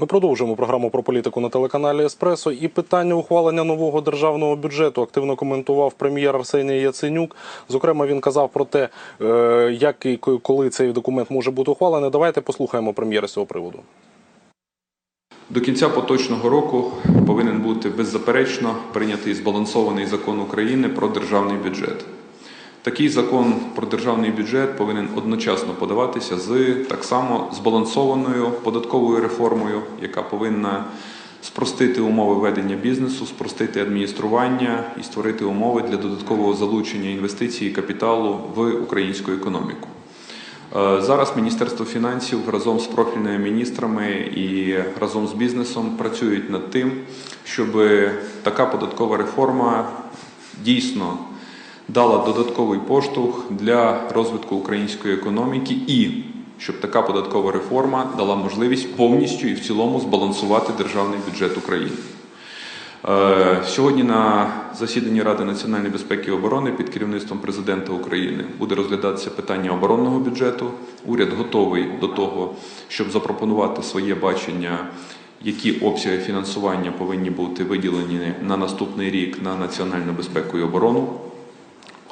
Ми продовжуємо програму про політику на телеканалі Еспресо. І питання ухвалення нового державного бюджету активно коментував прем'єр Арсеній Яценюк. Зокрема, він казав про те, е, як і коли цей документ може бути ухвалений. Давайте послухаємо прем'єра з цього приводу. До кінця поточного року повинен бути беззаперечно прийнятий збалансований закон України про державний бюджет. Такий закон про державний бюджет повинен одночасно подаватися з так само збалансованою податковою реформою, яка повинна спростити умови ведення бізнесу, спростити адміністрування і створити умови для додаткового залучення інвестицій і капіталу в українську економіку. Е, Зараз Міністерство фінансів разом з профільними міністрами і разом з бізнесом працюють над тим, щоб така податкова реформа дійсно дала додатковий поштовх для розвитку української економіки і щоб така податкова реформа дала можливість повністю і в цілому збалансувати державний бюджет України. Е, Сьогодні на засіданні Ради національної безпеки і оборони під керівництвом президента України буде розглядатися питання оборонного бюджету. Уряд готовий до того, щоб запропонувати своє бачення, які обсяги фінансування повинні бути виділені на наступний рік на національну безпеку і оборону.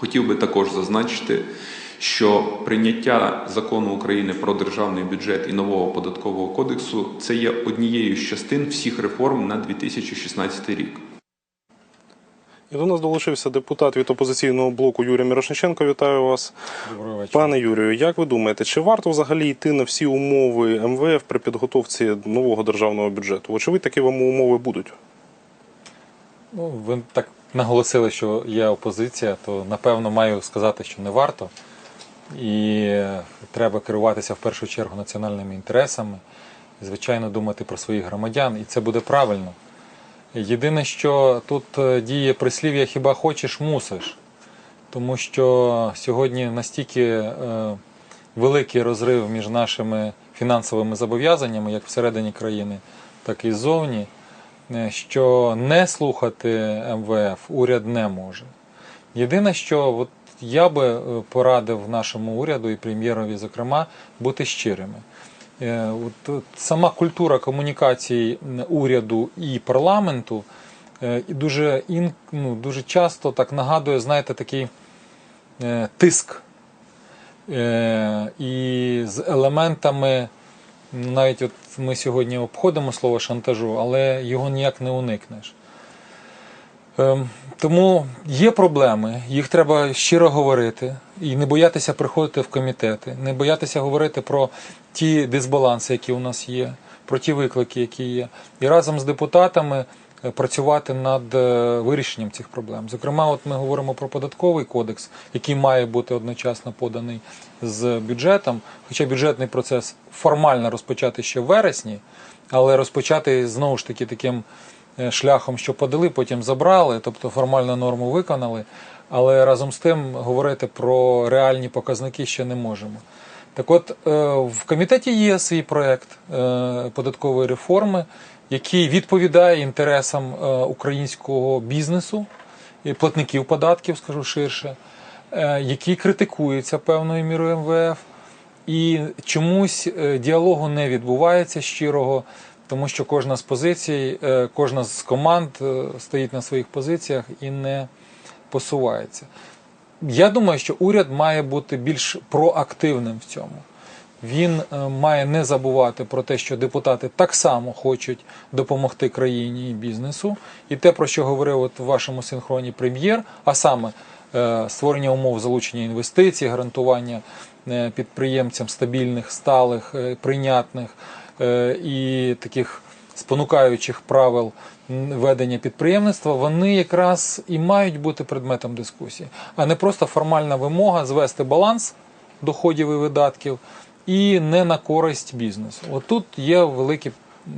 Хотів би також зазначити, що прийняття закону України про державний бюджет і нового податкового кодексу це є однією з частин всіх реформ на 2016 рік. І до нас долучився депутат від опозиційного блоку Юрій Мірошниченко. Вітаю вас. Доброго вечора. Пане Юрію, як ви думаєте, чи варто взагалі йти на всі умови МВФ при підготовці нового державного бюджету? Вочевидь, такі вам умови будуть. Ну, ви так наголосили, що є опозиція, то напевно маю сказати, що не варто. І треба керуватися в першу чергу національними інтересами, звичайно, думати про своїх громадян, і це буде правильно. Єдине, що тут е, діє прислів'я хіба хочеш, мусиш. Тому що сьогодні настільки е, великий розрив між нашими фінансовими зобов'язаннями, як всередині країни, так і ззовні, що не слухати МВФ уряд не може. Єдине, що от я би е, порадив нашому уряду і прем'єрові, зокрема, бути щирими. Е, От, сама культура комунікації уряду і парламенту е, дуже, ін, ну, дуже часто так нагадує, знаєте, такий е, тиск. Е, і з елементами, навіть от ми сьогодні обходимо слово шантажу, але його ніяк не уникнеш. Ем, Тому є проблеми, їх треба щиро говорити і не боятися приходити в комітети, не боятися говорити про ті дисбаланси, які у нас є, про ті виклики, які є, і разом з депутатами працювати над е, вирішенням цих проблем. Зокрема, от ми говоримо про податковий кодекс, який має бути одночасно поданий з бюджетом, хоча бюджетний процес формально розпочати ще в вересні, але розпочати знову ж таки таким е, шляхом, що подали, потім забрали, тобто формальну норму виконали, але разом з тим говорити про реальні показники ще не можемо. Так от, е, в комітеті є свій проєкт е, податкової реформи, який відповідає інтересам е, українського бізнесу і платників податків, скажу ширше, е, який критикується певною мірою МВФ. І чомусь е, діалогу не відбувається щирого, тому що кожна з позицій, кожна з команд стоїть на своїх позиціях і не посувається. Я думаю, що уряд має бути більш проактивним в цьому. Він е, має не забувати про те, що депутати так само хочуть допомогти країні і бізнесу, і те, про що говорив от в вашому синхроні прем'єр, а саме е, створення умов залучення інвестицій, гарантування е, підприємцям стабільних, сталих, прийнятних і таких спонукаючих правил ведення підприємництва, вони якраз і мають бути предметом дискусії, а не просто формальна вимога звести баланс доходів і видатків і не на користь бізнесу. От тут є великі,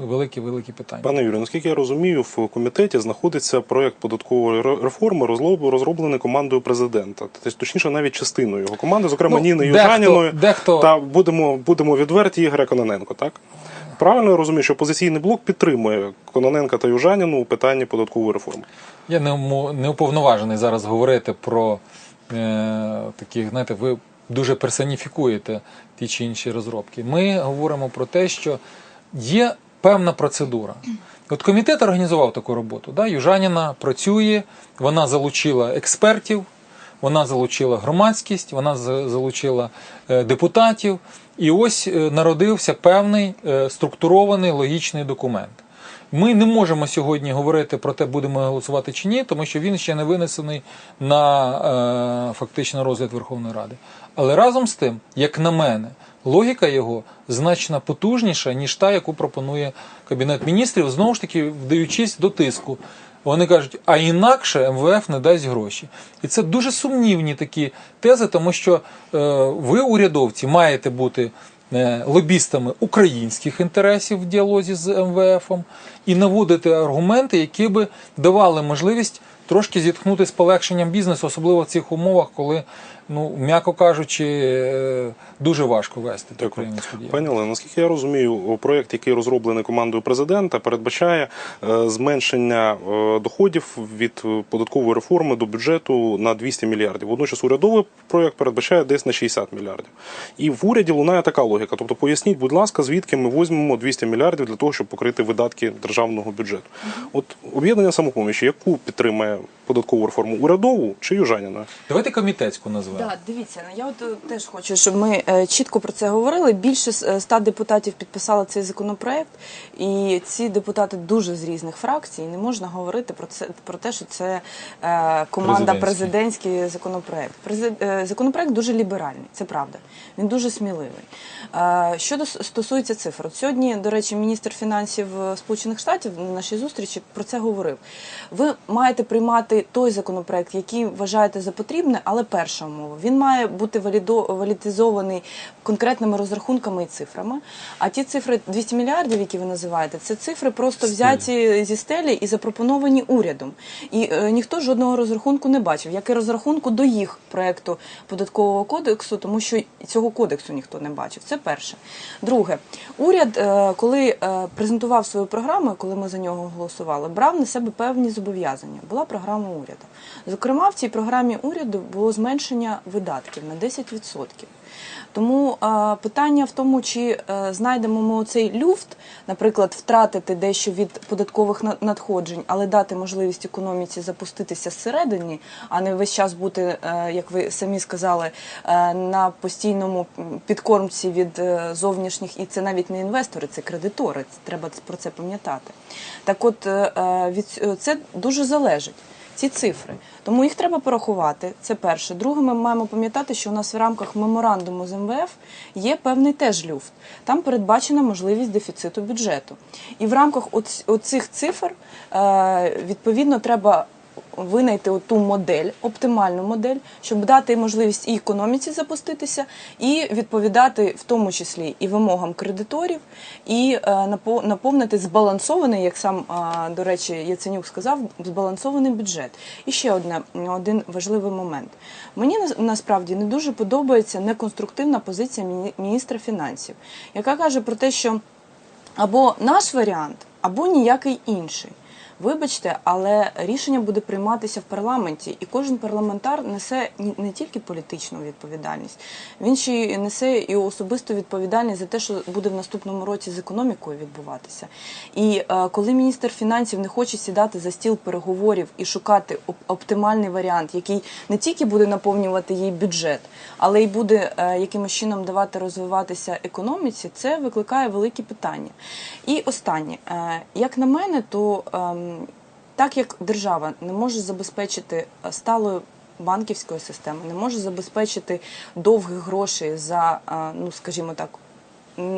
великі, великі питання. Пане Юрію, наскільки я розумію, в комітеті знаходиться проект податкової реформи, розроблений командою президента. Точніше, навіть частиною його команди, зокрема Ну, Ніни Южаніною дехто- та будемо, будемо відверті Ігоря Кононенко, так? Правильно я розумію, що опозиційний блок підтримує Кононенка та Южаніну у питанні податкової реформи. Я не, не уповноважений зараз говорити про е, такі, знаєте, ви дуже персоніфікуєте ті чи інші розробки. Ми говоримо про те, що є певна процедура. От комітет організував таку роботу. Да? Южаніна працює, вона залучила експертів, вона залучила громадськість, вона залучила е, депутатів. І ось е, народився певний е, структурований логічний документ. Ми не можемо сьогодні говорити про те, будемо голосувати чи ні, тому що він ще не винесений на е, фактично розгляд Верховної Ради. Але разом з тим, як на мене, логіка його значно потужніша, ніж та, яку пропонує Кабінет міністрів, знову ж таки вдаючись до тиску. Вони кажуть, а інакше МВФ не дасть гроші. І це дуже сумнівні такі тези, тому що е, ви, урядовці, маєте бути лобістами українських інтересів в діалозі з МВФом і наводити аргументи, які би давали можливість трошки зітхнути з полегшенням бізнесу, особливо в цих умовах, коли, ну, м'яко кажучи, е, дуже важко вести таку українську діяльність. Пані Олено, наскільки я розумію, проєкт, який розроблений командою президента, передбачає е, зменшення е, доходів від податкової реформи до бюджету на 200 мільярдів. Водночас урядовий проєкт передбачає десь на 60 мільярдів. І в уряді лунає така логіка. Тобто, поясніть, будь ласка, звідки ми візьмемо 200 мільярдів для того, щоб покрити видатки державного бюджету. От об'єднання самопомічі, яку підтримає податкову реформу урядову чи Южаніна? Давайте комітетську назвемо. Да, дивіться, я от е, теж хочу, щоб ми е, чітко про це говорили. Більше е, ста депутатів підписали цей законопроект, і ці депутати дуже з різних фракцій. Не можна говорити про це про те, що це е, команда Президентський. президентський законопроект. Презид- е, законопроект дуже ліберальний, це правда. Він дуже сміливий. Е, Щодо стосується цифр, от сьогодні, до речі, міністр фінансів Сполучених Штатів на нашій зустрічі про це говорив. Ви маєте приймати той законопроект, який вважаєте за потрібне, але перша умова він має бути валідизований конкретними розрахунками і цифрами. А ті цифри 200 мільярдів, які ви називаєте, це цифри просто взяті зі стелі і запропоновані урядом. І е, ніхто жодного розрахунку не бачив, як і розрахунку до їх проекту податкового кодексу, тому що цього кодексу ніхто не бачив. Це перше. Друге, уряд, е, коли е, презентував свою програму, коли ми за нього голосували, брав на себе певні зобов'язання. Була програма уряду. Зокрема, в цій програмі уряду було зменшення видатків на 10%. Тому питання в тому, чи е, знайдемо ми оцей люфт, наприклад, втратити дещо від податкових на- надходжень, але дати можливість економіці запуститися зсередині, а не весь час бути, е, як ви самі сказали, е, на постійному підкормці від зовнішніх, і це навіть не інвестори, це кредитори. Треба про це пам'ятати. Так, от від це дуже залежить ці цифри. Тому їх треба порахувати. Це перше. Друге, ми маємо пам'ятати, що у нас в рамках меморандуму з МВФ є певний теж люфт. Там передбачена можливість дефіциту бюджету. І в рамках оц- оцих цифр е, відповідно треба винайти ту модель, оптимальну модель, щоб дати можливість і економіці запуститися, і відповідати в тому числі і вимогам кредиторів, і е, наповнити збалансований, як сам е, до речі, Яценюк сказав, збалансований бюджет. І ще одне один важливий момент. Мені нас- насправді не дуже подобається неконструктивна позиція міністра фінансів, яка каже про те, що або наш варіант, або ніякий інший. Вибачте, але рішення буде прийматися в парламенті, і кожен парламентар несе не тільки політичну відповідальність, він ще й несе і особисту відповідальність за те, що буде в наступному році з економікою відбуватися. І е, коли міністр фінансів не хоче сідати за стіл переговорів і шукати оп- оптимальний варіант, який не тільки буде наповнювати їй бюджет, але й буде е, якимось чином давати розвиватися економіці, це викликає великі питання. І останнє, Е, як на мене, то ем, так як держава не може забезпечити е, сталою банківської системи, не може забезпечити довгих грошей за, е, ну скажімо так,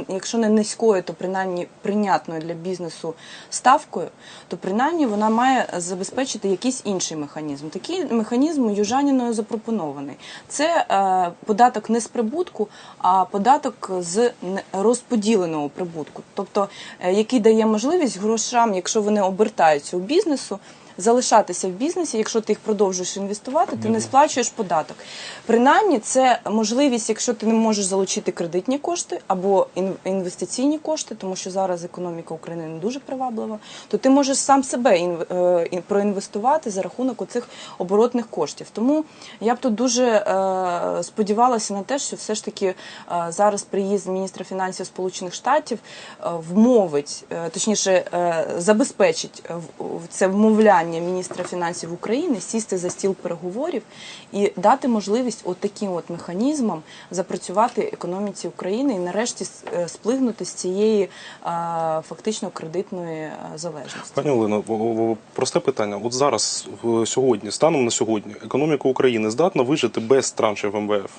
якщо не низькою, то принаймні прийнятною для бізнесу ставкою, то принаймні вона має забезпечити якийсь інший механізм. Такий механізм южаніною запропонований. Це е, податок не з прибутку, а податок з розподіленого прибутку, тобто е, який дає можливість грошам, якщо вони обертаються у бізнесу. Залишатися в бізнесі, якщо ти їх продовжуєш інвестувати, ти не сплачуєш податок. Принаймні, це можливість, якщо ти не можеш залучити кредитні кошти або інвестиційні кошти, тому що зараз економіка України не дуже приваблива, то ти можеш сам себе е, проінвестувати за рахунок оцих оборотних коштів. Тому я б тут дуже е, сподівалася на те, що все ж таки е, зараз приїзд міністра фінансів Сполучених Штатів вмовить, точніше, забезпечить це вмовляння міністра фінансів України сісти за стіл переговорів і дати можливість от таким от механізмам запрацювати економіці України і нарешті е, сплигнути з цієї фактично кредитної е, залежності. Пані Олено, просте питання. От зараз, сьогодні, станом на сьогодні, економіка України здатна вижити без траншів МВФ?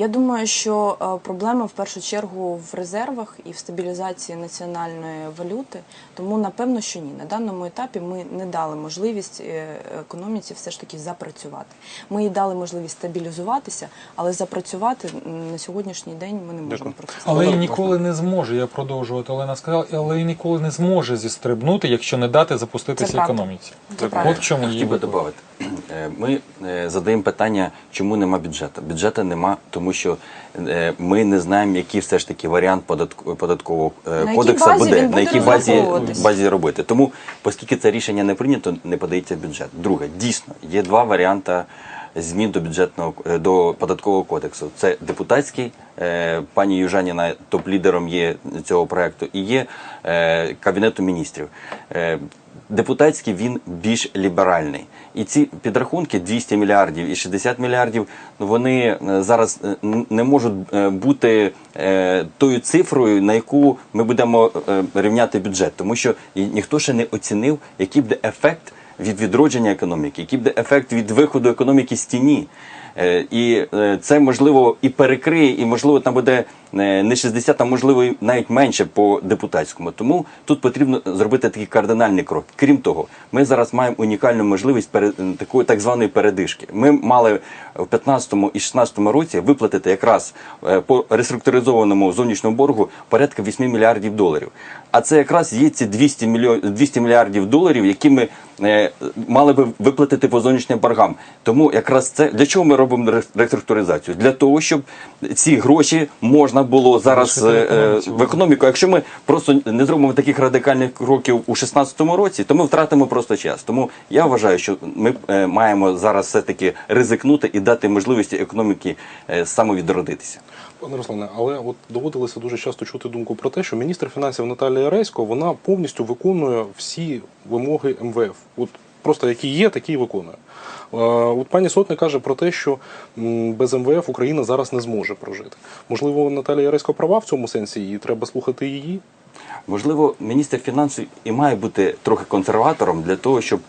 Я думаю, що е, проблема в першу чергу в резервах і в стабілізації національної валюти. Тому напевно, що ні. На даному етапі ми не дали можливість е, економіці все ж таки запрацювати. Ми їй дали можливість стабілізуватися, але запрацювати на сьогоднішній день ми не можемо Дякую. про це. Але і ніколи не зможе, я продовжувати Олена сказала, але і ніколи не зможе зістрибнути, якщо не дати запуститися Це економіці. Це. От в чому її Хотів би додати. Е, Ми задаємо питання, чому нема бюджету. Бюджету нема, тому що е, ми не знаємо, який все ж таки варіант податк- податкового кодексу буде, на якій базі, базі робити. Тому, оскільки це рішення не прийнято, не подається бюджет. Друге, дійсно, є два варіанти змін до бюджетного е, до податкового кодексу. Це депутатський. е, Пані Южаніна топ-лідером є цього проекту, і є е, кабінету міністрів. Депутатський він більш ліберальний. І ці підрахунки 200 мільярдів і 60 мільярдів, ну вони зараз не можуть бути тою цифрою, на яку ми будемо рівняти бюджет, тому що ніхто ще не оцінив, який буде ефект від відродження економіки, який буде ефект від виходу економіки з тіні. Е, І е, це можливо і перекриє, і можливо там буде е, не 60, а можливо навіть менше по депутатському. Тому тут потрібно зробити такий кардинальний крок. Крім того, ми зараз маємо унікальну можливість такої так званої передишки. Ми мали в 15 і 16 році виплатити якраз по реструктуризованому зовнішньому боргу порядка 8 мільярдів доларів. А це якраз є ці 200 мільйон 200 мільярдів доларів, які ми мали би виплатити по зовнішнім боргам. Тому якраз це для чого ми робимо реструктуризацію? Для того, щоб ці гроші можна було зараз е, е, в економіку. Якщо ми просто не зробимо таких радикальних кроків у 2016 році, то ми втратимо просто час. Тому я вважаю, що ми е, маємо зараз все таки ризикнути і дати можливості економіки е, самовідродитися. Пане Руслане, але от доводилося дуже часто чути думку про те, що міністр фінансів Наталія Ресько вона повністю виконує всі вимоги МВФ. От просто які є, такі і виконує. Е, От пані Сотник каже про те, що без МВФ Україна зараз не зможе прожити. Можливо, Наталія Ресько права в цьому сенсі, і треба слухати її. Можливо, міністр фінансів і має бути трохи консерватором для того, щоб.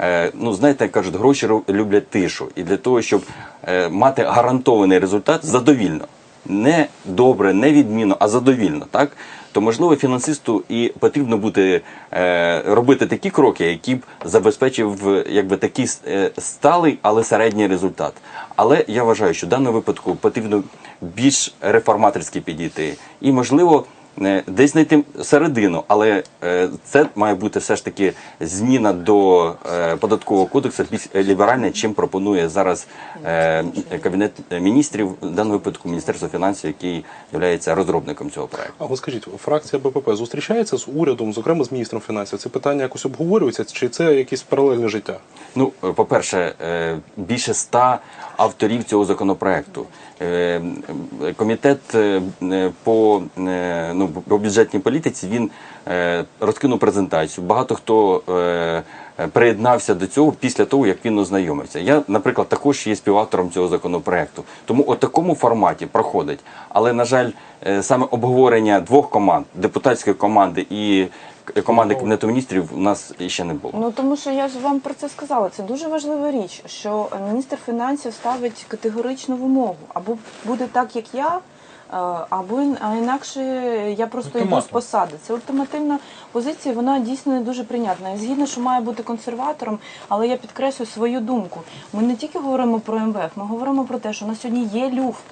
е, Ну, знаєте, як кажуть, гроші люблять тишу. І для того, щоб е, мати гарантований результат задовільно. Не добре, не відмінно, а задовільно, так? То можливо фінансисту і потрібно бути е, робити такі кроки, які б забезпечив якби такий е, сталий, але середній результат. Але я вважаю, що в даному випадку потрібно більш реформаторськи підійти. І можливо десь знайти середину, але е, це має бути все ж таки зміна до е, податкового кодексу більш ліберальна, чим пропонує зараз е, кабінет міністрів, в даному випадку Міністерство фінансів, який є розробником цього проекту. А ви скажіть, фракція БПП зустрічається з урядом, зокрема з міністром фінансів. Це питання якось обговорюється, чи це якесь паралельне життя? Ну, е, по-перше, е, більше ста авторів цього законопроекту. Е, Комітет е, е, по, ну, по бюджетній політиці він розкинув презентацію. Багато хто приєднався до цього після того, як він ознайомився. Я, наприклад, також є співавтором цього законопроекту. Тому у такому форматі проходить. Але, на жаль, саме обговорення двох команд, депутатської команди і команди Кабінету міністрів, у нас ще не було. Ну тому що я ж вам про це сказала. Це дуже важлива річ, що е, міністр фінансів ставить категоричну вимогу. Або буде так, як я, е, або а інакше я просто йду з посади. Це ультимативна позиція, вона дійсно не дуже прийнятна. Я згідна, що має бути консерватором, але я підкреслю свою думку. Ми не тільки говоримо про МВФ, ми говоримо про те, що у нас сьогодні є люфт.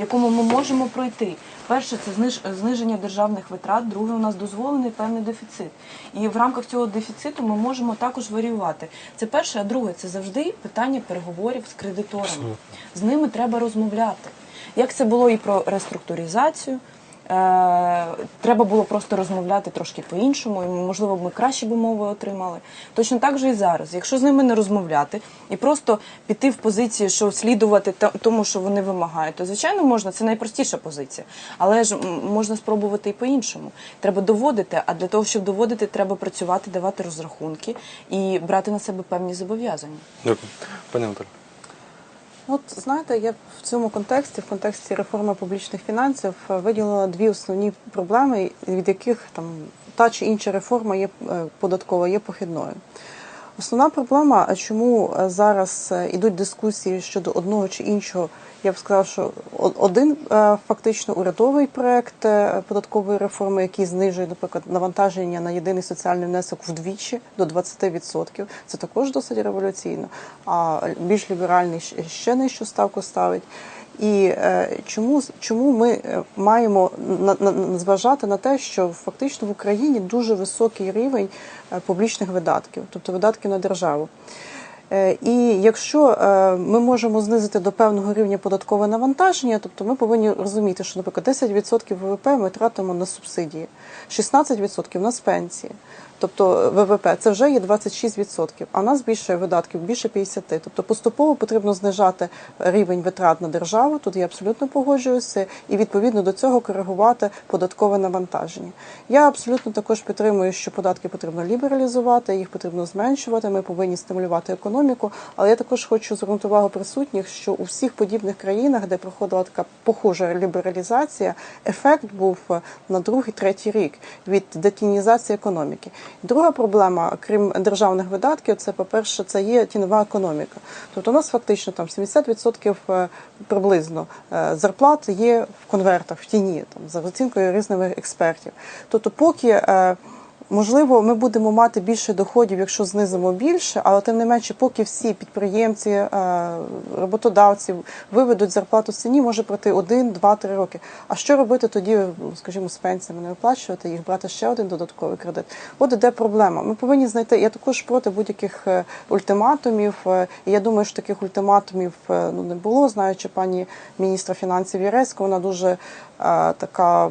В якому ми можемо пройти. Перше це зниж, зниження державних витрат, друге у нас дозволений певний дефіцит. І в рамках цього дефіциту ми можемо також варіювати. Це перше, а друге це завжди питання переговорів з кредиторами. З ними треба розмовляти. Як це було і про реструктуризацію. Е, треба було просто розмовляти трошки по-іншому, і можливо ми кращі б умови отримали. Точно так же і зараз. Якщо з ними не розмовляти і просто піти в позицію, що слідувати тому, що вони вимагають, то звичайно можна, це найпростіша позиція. Але ж можна спробувати і по-іншому. Треба доводити, а для того, щоб доводити, треба працювати, давати розрахунки і брати на себе певні зобов'язання. Дякую. Пані Наталі. От знаєте, я в цьому контексті, в контексті реформи публічних фінансів, е, виділила дві основні проблеми, від яких там та чи інша реформа є е, податкова, є похідною. Основна проблема, чому е, зараз е, ідуть дискусії щодо одного чи іншого, я б сказала, що один е, фактично урядовий проект е, податкової реформи, який знижує, наприклад, навантаження на єдиний соціальний внесок вдвічі до 20%. Це також досить революційно. А більш ліберальний ще нижчу ставку ставить. І е, чому, чому ми е, маємо зважати на те, що фактично в Україні дуже високий рівень е, публічних видатків, тобто видатків на державу. І якщо ми можемо знизити до певного рівня податкове навантаження, тобто ми повинні розуміти, що, наприклад, 10% ВВП ми тратимо на субсидії, 16% на пенсії. Тобто ВВП це вже є 26%, а в нас більше видатків, більше 50%. Тобто поступово потрібно знижати рівень витрат на державу. Тут я абсолютно погоджуюся, і відповідно до цього коригувати податкове навантаження. Я абсолютно також підтримую, що податки потрібно лібералізувати, їх потрібно зменшувати. Ми повинні стимулювати економіку. Але я також хочу звернути увагу присутніх, що у всіх подібних країнах, де проходила така похожа лібералізація, ефект був на другий, третій рік від детінізації економіки. Друга проблема, крім державних видатків, це по-перше, це є тінова економіка. Тобто у нас фактично там 70% е, приблизно е, зарплат є в конвертах, в тіні, там за оцінкою різних експертів. Тобто, поки е, Можливо, ми будемо мати більше доходів, якщо знизимо більше, але тим не менше, поки всі підприємці, е, роботодавці виведуть зарплату з ціні, може пройти один, два, три роки. А що робити тоді, скажімо, з пенсіями не виплачувати їх, брати ще один додатковий кредит? От де проблема. Ми повинні знайти. Я також проти будь-яких е, ультиматумів. е, я думаю, що таких ультиматумів ну не було. Знаючи пані міністра фінансів Єрецьку, вона дуже така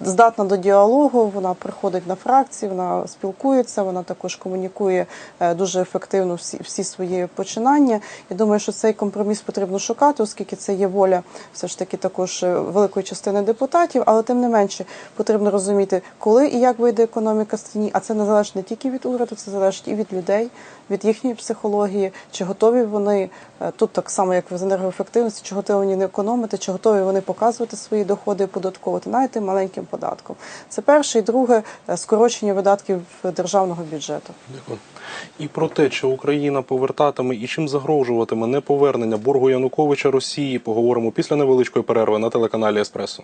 здатна до діалогу. Вона приходить на фракції, вона спілкується, вона також комунікує е, дуже ефективно всі, всі свої починання. Я думаю, що цей компроміс потрібно шукати, оскільки це є воля все ж таки також е, великої частини депутатів. Але тим не менше потрібно розуміти, коли і як вийде економіка з тіні. А це не залежить не тільки від уряду, це залежить і від людей, від їхньої психології, чи готові вони е, тут так само, як з енергоефективності, чи готові вони економити, чи готові вони показувати свої доходи і податковувати навіть маленьким податком. Це перше і друге е, скорочення видатків державного бюджету. І про те, чи Україна повертатиме і чим загрожуватиме неповернення боргу Януковича Росії, поговоримо після невеличкої перерви на телеканалі Еспресо.